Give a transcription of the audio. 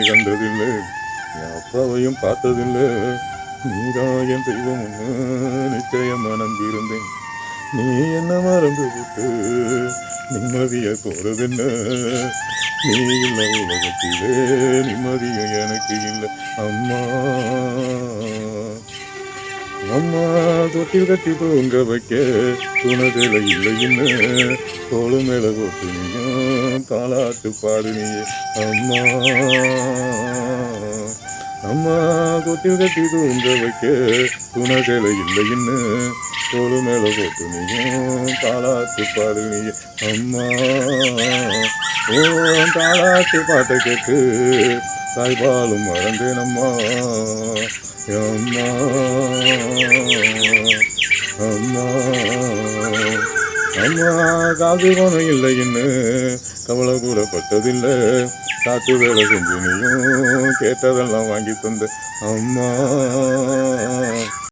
கண்டதில்லை. என் அப்பாவையும் பார்த்ததில்லை. நீதான் என் தெய்வம் நிச்சயமாக நம்பியிருந்தேன். நீ என்ன மறந்து விட்டு நிம்மதிய போறதென்ன? நீ இல்லை உலகத்திலே நிம்மதியும் எனக்கு இல்லை. அம்மா. அம்மா தொட்டில் கட்டி தூங்க வைக்க துணதில இல்லைன்னு தோளு மேல போட்டு நீயும் தாளாட்டு பாடு நீ அம்மா அம்மா தொட்டில் கட்டி தூங்க வைக்க துணதில இல்லைன்னு ஒரு மேல போட்டு நீயும் தாளாத்து பாடு நீ அம்மா ஓ தாளாத்து பாட்டை கேட்டு தாய்பாலும் மறந்தேன் அம்மா. அம்மா அம்மா அம்மா காது போன இல்லை இல்லைன்னு கவலை கூறப்பட்டதில்லை. காத்து வேலை செஞ்சு நீயும் கேட்டதெல்லாம் வாங்கி தந்த. அம்மா